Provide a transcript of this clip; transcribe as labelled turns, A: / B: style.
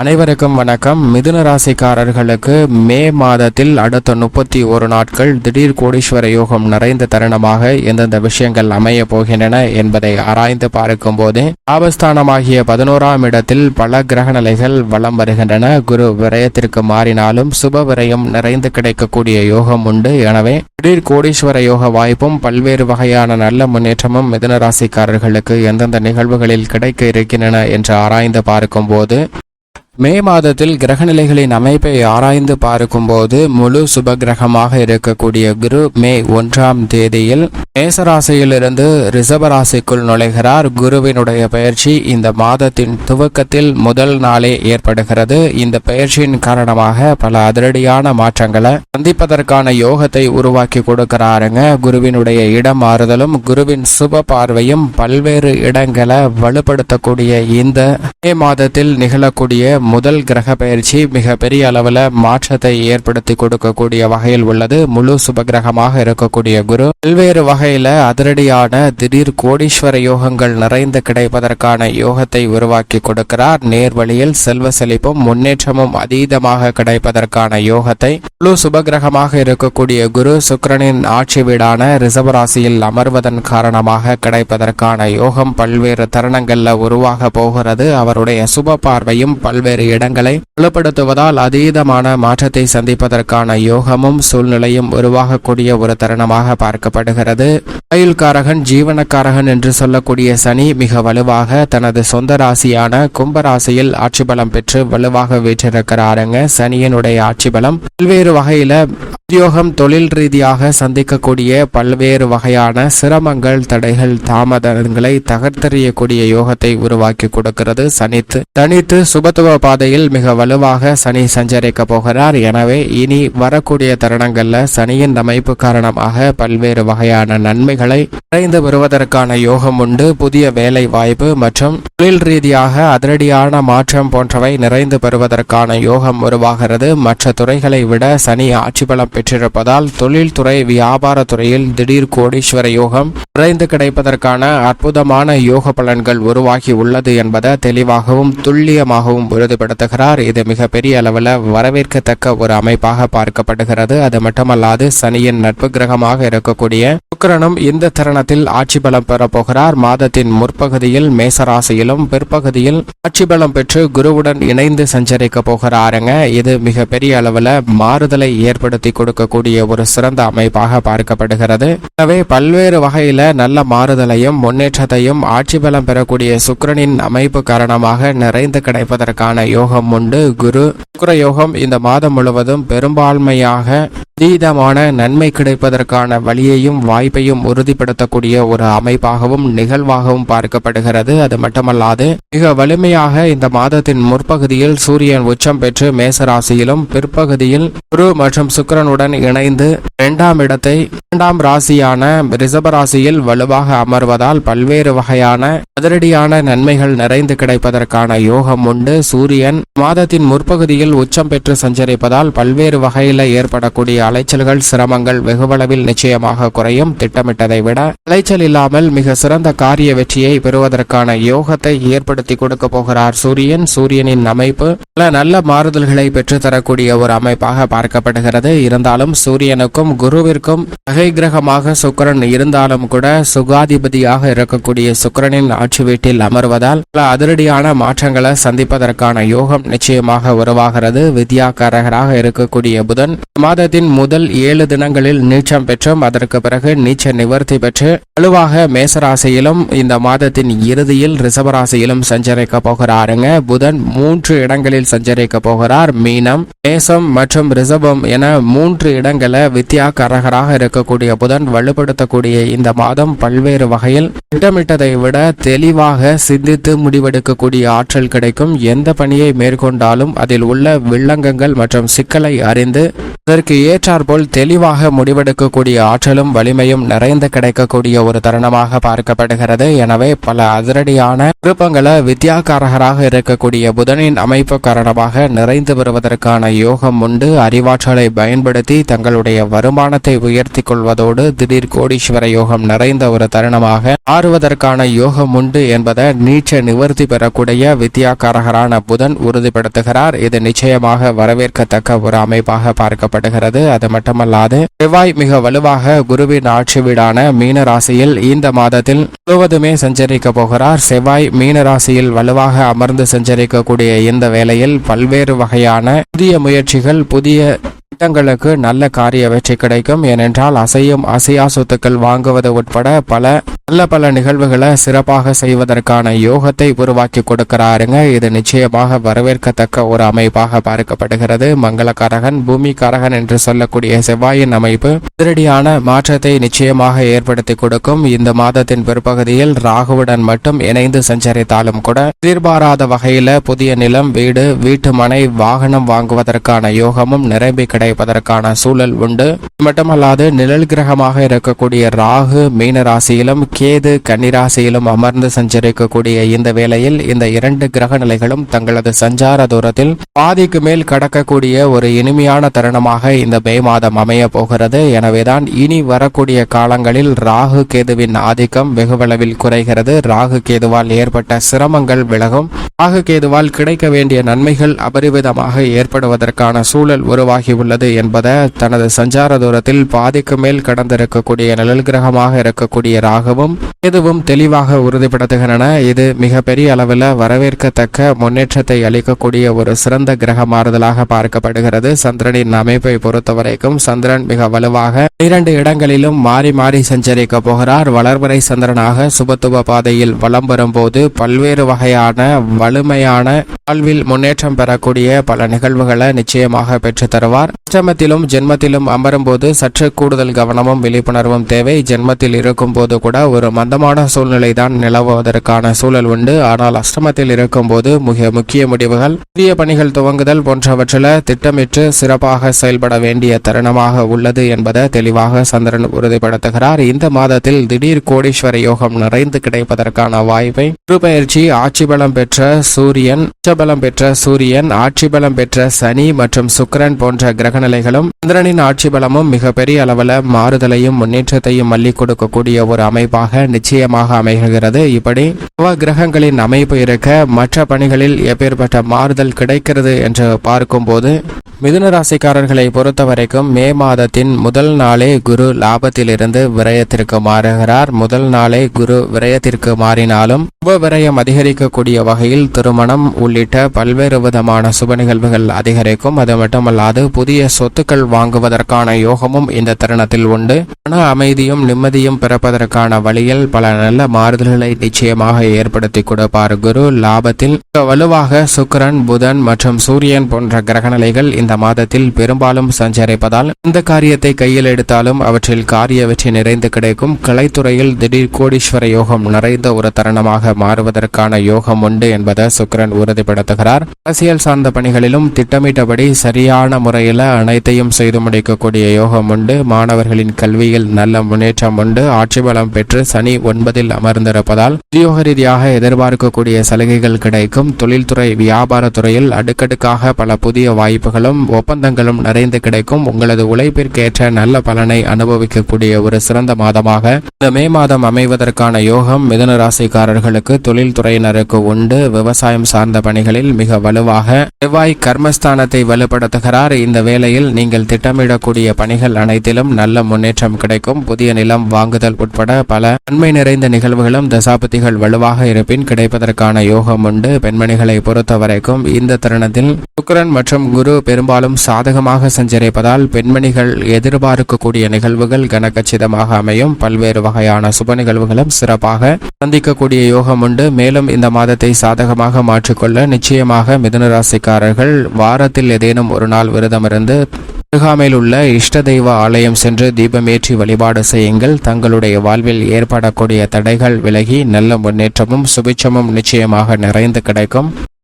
A: அனைவருக்கும் வணக்கம். மிதுன ராசிக்காரர்களுக்கு மே மாதத்தில் அடுத்த முப்பத்தி ஒரு நாட்கள் திடீர் கோடீஸ்வர யோகம் நிறைந்த தருணமாக எந்தெந்த விஷயங்கள் அமைய போகின்றன என்பதை ஆராய்ந்து பார்க்கும் போது ஆபஸ்தானமாகிய பதினோராம் இடத்தில் பல கிரக நிலைகள் வலம் வருகின்றன. குரு விரயத்திற்கு மாறினாலும் சுப விரயம் நிறைந்து கிடைக்கக்கூடிய யோகம் உண்டு. எனவே திடீர் கோடீஸ்வர யோக வாய்ப்பும் பல்வேறு வகையான நல்ல முன்னேற்றமும் மிதுன ராசிக்காரர்களுக்கு எந்தெந்த நிகழ்வுகளில் கிடைக்க இருக்கின்றன என்று ஆராய்ந்து பார்க்கும்போது மே மாதத்தில் கிரகநிலைகளின் அமைப்பை ஆராய்ந்து பார்க்கும்போது முழு சுப கிரகமாக இருக்கக்கூடிய குரு மே ஒன்றாம் தேதியில் மேசராசியிலிருந்து ரிஷபராசிக்குள் நுழைகிறார். குருவினுடைய பயிற்சி இந்த மாதத்தின் துவக்கத்தில் முதல் நாளே ஏற்படுகிறது. இந்த பயிற்சியின் காரணமாக பல அதிரடியான மாற்றங்களை சந்திப்பதற்கான யோகத்தை உருவாக்கி கொடுக்கிறாருங்க. குருவினுடைய இடம் மாறுதலும் குருவின் சுப பார்வையும் பல்வேறு இடங்களை வலுப்படுத்தக்கூடிய இந்த மே மாதத்தில் நிகழக்கூடிய முதல் கிரக பயிற்சி மிக பெரிய அளவில் மாற்றத்தை ஏற்படுத்தி கொடுக்கக்கூடிய வகையில் உள்ளது. முழு சுபகிரகமாக இருக்கக்கூடிய குரு. பல்வேறு வகையில அதிரடியான திடீர் கோடீஸ்வர யோகங்கள் நிறைந்து கிடைப்பதற்கான யோகத்தை உருவாக்கி கொடுக்கிறார். நேர்வழியில் செல்வ செழிப்பும் முன்னேற்றமும் அதீதமாக கிடைப்பதற்கான யோகத்தை முழு சுபகிரகமாக இருக்கக்கூடிய குரு சுக்கிரனின் ஆட்சி வீடான ரிசவராசியில் அமர்வதன் காரணமாக கிடைப்பதற்கான யோகம் பல்வேறு தருணங்கள்ல உருவாக போகிறது. அவருடைய சுப பார்வையும் பல்வேறு இடங்களை வலுப்படுத்துவதால் அதீதமான மாற்றத்தை சந்திப்பதற்கான யோகமும் சூழ்நிலையும் உருவாகக்கூடிய ஒரு தருணமாக பார்க்கப்படுகிறது. ஆயுள்காரகன் ஜீவனக்காரகன் என்று சொல்லக்கூடிய சனி மிக வலுவாக தனது சொந்த ராசியான கும்பராசியில் ஆட்சி பலம் பெற்று வலுவாக வீற்றிருக்கிறாருங்க. சனியினுடைய ஆட்சி பலம் பல்வேறு வகையில உத்தியோகம் தொழில் ரீதியாக சந்திக்கக்கூடிய பல்வேறு வகையான சிரமங்கள் தடைகள் தாமதங்களை தகர்த்தெறியக்கூடிய யோகத்தை உருவாக்கி கொடுக்கிறது சனித்து. தனித்து சுபத்துவ பாதையில் மிக வலுவாக சனி சஞ்சரிக்க போகிறார். எனவே இனி வரக்கூடிய தருணங்கள்ல சனியின் அமைப்பு காரணமாக பல்வேறு வகையான நன்மைகளை நிறைந்து வருவதற்கான யோகம் உண்டு. புதிய வேலை வாய்ப்பு மற்றும் தொழில் ரீதியாக அதிரடியான மாற்றம் போன்றவை நிறைந்து பெறுவதற்கான யோகம் உருவாகிறது. மற்ற துறைகளை விட சனி ஆட்சி பலம் பெற்றிருப்பதால் தொழில்துறை வியாபார துறையில் திடீர் கோடீஸ்வர யோகம் குறைந்து கிடைப்பதற்கான அற்புதமான யோக பலன்கள் உருவாகி உள்ளது என்பதை தெளிவாகவும் துல்லியமாகவும் உறுதிப்படுத்துகிறார். இது மிக பெரிய அளவில் வரவேற்கத்தக்க ஒரு அமைப்பாக பார்க்கப்படுகிறது. அது மட்டுமல்லாது சனியின் நட்பு கிரகமாக இருக்கக்கூடிய சுக்கிரனும் இந்த தருணத்தில் ஆட்சி பலம் பெறப்போகிறார் மாதத்தின் முற்பகுதியில் மேசராசியிலும் பிற்பகுதியில் ஆட்சி பலம் பெற்று குருவுடன் இணைந்து சஞ்சரிக்க போகிறாருங்க. இது மிக பெரிய அளவில் மாறுதலை ஏற்படுத்தி கொடுக்கக்கூடிய ஒரு சிறந்த அமைப்பாக பார்க்கப்படுகிறது. எனவே பல்வேறு வகையில நல்ல மாறுதலையும் முன்னேற்றத்தையும் ஆட்சி பலம் பெறக்கூடிய சுக்கிரனின் அமைப்பு காரணமாக நிறைந்து கிடைப்பதற்கான யோகம் உண்டு. குரு சுக்கர யோகம் இந்த மாதம் முழுவதும் பெரும்பான்மையாக அதீதமான நன்மை கிடைப்பதற்கான வழியையும் வாய்ப்பு வாய்ப்பையும் உறுதிப்படுத்தக்கூடிய ஒரு அமைப்பாகவும் நிகழ்வாகவும் பார்க்கப்படுகிறது. அது மட்டுமல்லாது மிக வலிமையாக இந்த மாதத்தின் முற்பகுதியில் சூரியன் உச்சம் பெற்று மேசராசியிலும் பிற்பகுதியில் குரு மற்றும் சுக்கிரனுடன் இணைந்து இரண்டாம் இடத்தை இரண்டாம் ராசியான ரிசபராசியில் வலுவாக அமர்வதால் பல்வேறு வகையான அதிரடியான நன்மைகள் நிறைந்து கிடைப்பதற்கான யோகம் உண்டு. சூரியன் மாதத்தின் முற்பகுதியில் உச்சம் பெற்று சஞ்சரிப்பதால் பல்வேறு வகையில் ஏற்படக்கூடிய அலைச்சல்கள் சிரமங்கள் வெகுவளவில் நிச்சயமாக குறையும். திட்டமிட்டதை விட அலைச்சல் இல்லாமல் மிக சிறந்த காரிய வெற்றியை பெறுவதற்கான யோகத்தை ஏற்படுத்தி கொடுக்க போகிறார் சூரியன். சூரியனின் அமைப்பு பல நல்ல மாறுதல்களை பெற்றுத்தரக்கூடிய ஒரு அமைப்பாக பார்க்கப்படுகிறது. இருந்தாலும் சூரியனுக்கும் குருவிற்கும் வகை கிரகமாக சுக்கிரன் இருந்தாலும் கூட சுகாதிபதியாக இருக்கக்கூடிய சுக்கிரனின் ஆட்சி வீட்டில் அமர்வதால் பல அதிரடியான மாற்றங்களை சந்திப்பதற்கான யோகம் நிச்சயமாக உருவாகிறது. வித்யாகாரகராக இருக்கக்கூடிய புதன் மாதத்தின் முதல் ஏழு தினங்களில் நீச்சம் பெற்றும் அதற்கு பிறகு நீச்ச நிவர்த்தி பெற்று வலுவாக மேசராசியிலும் இந்த மாதத்தின் இறுதியில் ரிசவராசியிலும் சஞ்சரிக்க போகிறாருங்க. புதன் மூன்று இடங்களில் சஞ்சரிக்க போகிறார். மீனம் மேசம் மற்றும் ரிசபம் என மூன்று இடங்களை வித்யாகாரகராக இருக்கக்கூடிய புதன் வலுப்படுத்தக்கூடிய இந்த மாதம் பல்வேறு வகையில் திட்டமிட்டதை விட தெளிவாக சிந்தித்து முடிவெடுக்கக்கூடிய ஆற்றல் கிடைக்கும். எந்த பணியை மேற்கொண்டாலும் அதில் உள்ள வில்லங்கங்கள் மற்றும் சிக்கலை அறிந்து அதற்கு ஏற்றாற்போல் தெளிவாக முடிவெடுக்கக்கூடிய ஆற்றலும் வலிமையும் நிறைந்து கிடைக்கக்கூடிய ஒரு தருணமாக பார்க்கப்படுகிறது. எனவே பல அதிரடியான விருப்பங்களை வித்யாகாரகராக இருக்கக்கூடிய புதனின் அமைப்பு காரணமாக நிறைந்து வருவதற்கான யோகம் உண்டு. அறிவாற்றலை பயன்படுத்தி தங்களுடைய வருமானத்தை உயர்த்தி கொள்வதோடு திடீர் கோடீஸ்வர யோகம் நிறைந்த ஒரு தருணமாக மாறுவதற்கான யோகம் உண்டு. உண்டு என்பதை நீச்ச நிவர்த்தி பெறக்கூடிய வித்யாகாரகரான புதன் உறுதிப்படுத்துகிறார். இது நிச்சயமாக வரவேற்கத்தக்க ஒரு அமைப்பாக பார்க்கப்படுகிறது. அது மட்டுமல்லாது செவ்வாய் மிக வலுவாக குருவின் ஆட்சி வீடான மீன ராசியில் இந்த மாதத்தில் முழுவதுமே சஞ்சரிக்க போகிறார். செவ்வாய் மீன ராசியில் வலுவாக அமர்ந்து சஞ்சரிக்கக்கூடிய இந்த வேளையில் பல்வேறு வகையான புதிய முயற்சிகள் புதிய திட்டங்களுக்கு நல்ல காரிய வெற்றி கிடைக்கும். ஏனென்றால் அசையும் அசையா சொத்துக்கள் வாங்குவது உட்பட பல நல்ல பல நிகழ்வுகளை சிறப்பாக செய்வதற்கான யோகத்தை உருவாக்கி கொடுக்கிறாருங்க. இது நிச்சயமாக வரவேற்கத்தக்க ஒரு அமைப்பாக பார்க்கப்படுகிறது. மங்களக்காரகன் பூமிக்காரகன் என்று சொல்லக்கூடிய செவ்வாயின் அமைப்பு அதிரடியான மாற்றத்தை நிச்சயமாக ஏற்படுத்தி கொடுக்கும். இந்த மாதத்தின் பிற்பகுதியில் ராகுவுடன் மட்டும் இணைந்து சஞ்சரித்தாலும் கூட எதிர்பாராத வகையில புதிய நிலம் வீடு வீட்டு மனை வாகனம் வாங்குவதற்கான யோகமும் நிரம்பி கிடைப்பதற்கான சூழல் உண்டு. மட்டுமல்லாது நிழல் கிரகமாக இருக்கக்கூடிய ராகு மீன ராசியிலும் கேது கன்னிராசியிலும் அமர்ந்து சஞ்சரிக்கக்கூடிய இந்த வேளையில் இந்த இரண்டு கிரக நிலைகளும் தங்களது சஞ்சார தூரத்தில் பாதிக்கு மேல் கடக்கக்கூடிய ஒரு இனிமையான தருணமாக இந்த மே மாதம் அமைய போகிறது. எனவேதான் இனி வரக்கூடிய காலங்களில் ராகு கேதுவின் ஆதிக்கம் வெகுவளவில் குறைகிறது. ராகு கேதுவால் ஏற்பட்ட சிரமங்கள் விலகும். ராகு கேதுவால் கிடைக்க வேண்டிய நன்மைகள் அபரிவிதமாக ஏற்படுவதற்கான சூழல் உருவாகியுள்ளது. என்பதை தனது சஞ்சார தூரத்தில் பாதிக்கு மேல் கடந்திருக்கக்கூடிய நிழல் கிரகமாக இருக்கக்கூடிய ராகவும் கேதுவும் தெளிவாக உறுதிப்படுத்துகின்றன. இது மிகப்பெரிய அளவில் வரவேற்கத்தக்க முன்னேற்றத்தை அளிக்கக்கூடிய ஒரு சிறந்த கிரக மாறுதலாக பார்க்கப்படுகிறது. சந்திரனின் அமைப்பை பொறுத்தவரைக்கும் சந்திரன் மிக வலுவாக இரண்டு இடங்களிலும் மாறி மாறி சஞ்சரிக்க போகிறார். வளர்வரை சந்திரனாக சுபத்துவ பாதையில் வலம் வரும்போது பல்வேறு வகையான வலிமையான வாழ்வில் முன்னேற்றம் பெறக்கூடிய பல நிகழ்வுகளை நிச்சயமாக பெற்று தருவார். அஷ்டமத்திலும் ஜென்மத்திலும் அமரும்போது சற்று கூடுதல் கவனமும் விழிப்புணர்வும் தேவை. ஜென்மத்தில் இருக்கும் போது கூட ஒரு மந்தமான சூழ்நிலை தான் நிலவுவதற்கான சூழல் உண்டு. ஆனால் அஷ்டமத்தில் இருக்கும் போது மிக முக்கிய முடிவுகள் புதிய பணிகள் துவங்குதல் போன்றவற்றில் திட்டமிட்டு சிறப்பாக செயல்பட வேண்டிய தருணமாக உள்ளது என்பதை தெளிவாக சந்திரன் உறுதிப்படுத்துகிறார். இந்த மாதத்தில் திடீர் கோடீஸ்வர யோகம் நிறைந்து கிடைப்பதற்கான வாய்ப்பை குருபெயர்ச்சி ஆட்சி பலம் பெற்ற சூரியன் உச்சபலம் பெற்ற சூரியன் ஆட்சி பலம் பெற்ற சனி மற்றும் சுக்கரன் போன்ற கிரகநிலைகளும் சந்திரனின் ஆட்சி பலமும் மிகப்பெரிய அளவில் மாறுதலையும் முன்னேற்றத்தையும் அள்ளி கொடுக்கக்கூடிய ஒரு அமைப்பாக நிச்சயமாக அமைகிறது. இப்படி நவ கிரகங்களின் அமைப்பு இருக்க மற்ற பணிகளில் எப்பேற்பட்ட மாறுதல் கிடைக்கிறது என்று பார்க்கும்போது மிதுன ராசிக்காரர்களை பொறுத்த வரைக்கும் மே மாதத்தின் முதல் நாள் குரு லாபத்திலிருந்து விரயத்திற்கு மாறுகிறார். முதல் நாளே குரு விரயத்திற்கு மாறினாலும் சுப விரயம் அதிகரிக்கக்கூடிய வகையில் திருமணம் உள்ளிட்ட பல்வேறு விதமான சுப நிகழ்வுகள் அதிகரிக்கும். அது மட்டுமல்லாது புதிய சொத்துக்கள் வாங்குவதற்கான யோகமும் இந்த தருணத்தில் உண்டு. மன அமைதியும் நிம்மதியும் பிறப்பதற்கான வழியில் பல நல்ல மாறுதல்களை நிச்சயமாக ஏற்படுத்தி கொடுப்பார் குரு. லாபத்தில் வலுவாக சுக்கிரன் புதன் மற்றும் சூரியன் போன்ற கிரகநிலைகள் இந்த மாதத்தில் பெரும்பாலும் சஞ்சரிப்பதால் இந்த காரியத்தை கையில் எடுத்து எடுத்தாலும் அவற்றில் காரிய வெற்றி நிறைந்து கிடைக்கும். கலைத்துறையில் திடீர் கோடீஸ்வர யோகம் நிறைந்த ஒரு தருணமாக மாறுவதற்கான யோகம் உண்டு என்பதை சுக்கிரன் உறுதிப்படுத்துகிறார். அரசியல் சார்ந்த பணிகளிலும் திட்டமிட்டபடி சரியான முறையில் அனைத்தையும் செய்து முடிக்கக்கூடிய யோகம் உண்டு. மாணவர்களின் கல்வியில் நல்ல முன்னேற்றம் உண்டு. ஆட்சி பலம் பெற்று சனி ஒன்பதில் அமர்ந்திருப்பதால் உத்தியோக ரீதியாக எதிர்பார்க்கக்கூடிய சலுகைகள் கிடைக்கும். தொழில்துறை வியாபாரத்துறையில் அடுக்கடுக்காக பல புதிய வாய்ப்புகளும் ஒப்பந்தங்களும் நிறைந்து கிடைக்கும். உங்களது உழைப்பிற்கேற்ற நல்ல பல பலனை அனுபவிக்கக்கூடிய ஒரு சிறந்த மாதமாக இந்த மே மாதம் அமைவதற்கான யோகம் மிதன ராசிக்காரர்களுக்கு தொழில்துறையினருக்கு உண்டு. விவசாயம் சார்ந்த பணிகளில் மிக வலுவாக செவ்வாய் கர்மஸ்தானத்தை வலுப்படுத்துகிறார். இந்த வேளையில் நீங்கள் திட்டமிடக்கூடிய பணிகள் அனைத்திலும் நல்ல முன்னேற்றம் கிடைக்கும். புதிய நிலம் வாங்குதல் உட்பட பல நன்மை நிறைந்த நிகழ்வுகளும் தசாபதிகள் வலுவாக இருப்பின் கிடைப்பதற்கான யோகம் உண்டு. பெண்மணிகளை பொறுத்தவரைக்கும் இந்த தருணத்தில் சுக்கரன் மற்றும் குரு பெரும்பாலும் சாதகமாக சஞ்சரிப்பதால் பெண்மணிகள் எதிர்பார்க்க கூடிய நிகழ்வுகள் கனகச்சிதமாக அமையும். பல்வேறு வகையான சுப நிகழ்வுகளும் சிறப்பாக சந்திக்கக்கூடிய யோகம் உண்டு. மேலும் இந்த மாதத்தை சாதகமாக மாற்றிக்கொள்ள நிச்சயமாக மிதுனராசிக்காரர்கள் வாரத்தில் ஏதேனும் ஒரு நாள் விரதமிருந்து அருகாமையில் உள்ள இஷ்ட தெய்வ ஆலயம் சென்று தீபமேற்றி வழிபாடு செய்யுங்கள். தங்களுடைய வாழ்வில் ஏற்படக்கூடிய தடைகள் விலகி நல்ல முன்னேற்றமும் சுபிட்சமும் நிச்சயமாக நிறைந்து கிடைக்கும்.